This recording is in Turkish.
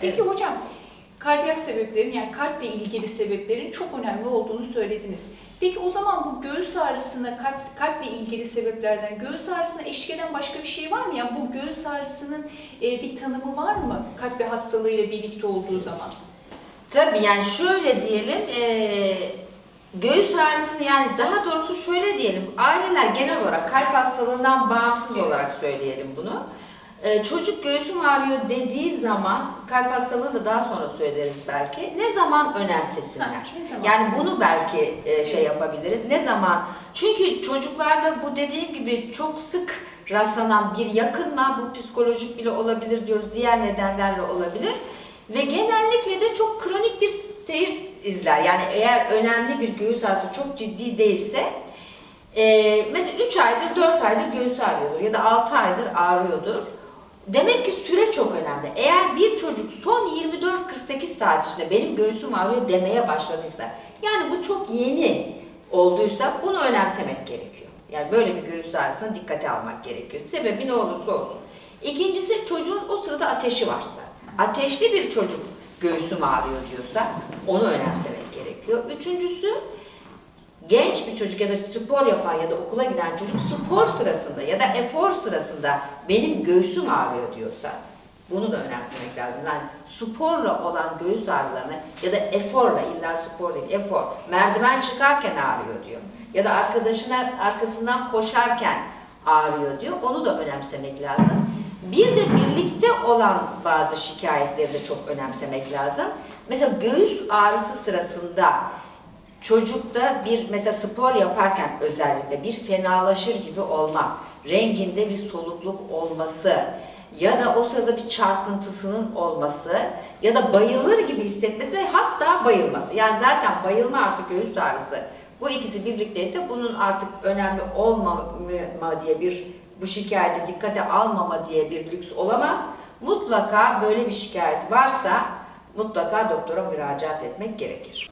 Peki hocam, kardiyak sebeplerin yani kalple ilgili sebeplerin çok önemli olduğunu söylediniz. Peki o zaman bu göğüs ağrısına, kalp, kalple ilgili sebeplerden göğüs ağrısına eşlik eden başka bir şey var mı? Yani bu göğüs ağrısının e, bir tanımı var mı kalp hastalığıyla birlikte olduğu zaman? Tabii yani şöyle diyelim, eee göğüs ağrısını yani daha doğrusu şöyle diyelim, aileler genel olarak kalp hastalığından bağımsız olarak söyleyelim bunu. Eee, çocuk göğsüm ağrıyor dediği zaman, kalp hastalığı da daha sonra söyleriz belki, ne zaman önemsesinler? Ha, ne zaman? Yani bunu belki e, şey yapabiliriz. Ne zaman? Çünkü çocuklarda bu dediğim gibi çok sık rastlanan bir yakınma, bu psikolojik bile olabilir diyoruz, diğer nedenlerle olabilir. Ve genellikle de çok kronik bir seyir izler. Yani eğer önemli bir göğüs ağrısı çok ciddi değilse, e, mesela 3 aydır, 4 aydır göğüs ağrıyordur ya da 6 aydır ağrıyordur. Demek ki süre çok önemli. Eğer bir çocuk son 24-48 saat içinde benim göğsüm ağrıyor demeye başladıysa, yani bu çok yeni olduysa bunu önemsemek gerekiyor. Yani böyle bir göğüs ağrısına dikkate almak gerekiyor. Sebebi ne olursa olsun. İkincisi çocuğun o sırada ateşi varsa. Ateşli bir çocuk göğsüm ağrıyor diyorsa onu önemsemek gerekiyor. Üçüncüsü genç bir çocuk ya da spor yapan ya da okula giden çocuk spor sırasında ya da efor sırasında benim göğsüm ağrıyor diyorsa bunu da önemsemek lazım. Yani sporla olan göğüs ağrılarını ya da eforla illa spor değil efor merdiven çıkarken ağrıyor diyor. Ya da arkadaşına arkasından koşarken ağrıyor diyor. Onu da önemsemek lazım. Bir de birlikte olan bazı şikayetleri de çok önemsemek lazım. Mesela göğüs ağrısı sırasında çocukta bir mesela spor yaparken özellikle bir fenalaşır gibi olma, renginde bir solukluk olması ya da o sırada bir çarpıntısının olması ya da bayılır gibi hissetmesi ve hatta bayılması. Yani zaten bayılma artık göğüs ağrısı. Bu ikisi birlikteyse bunun artık önemli olmama diye bir bu şikayete dikkate almama diye bir lüks olamaz. Mutlaka böyle bir şikayet varsa mutlaka doktora müracaat etmek gerekir.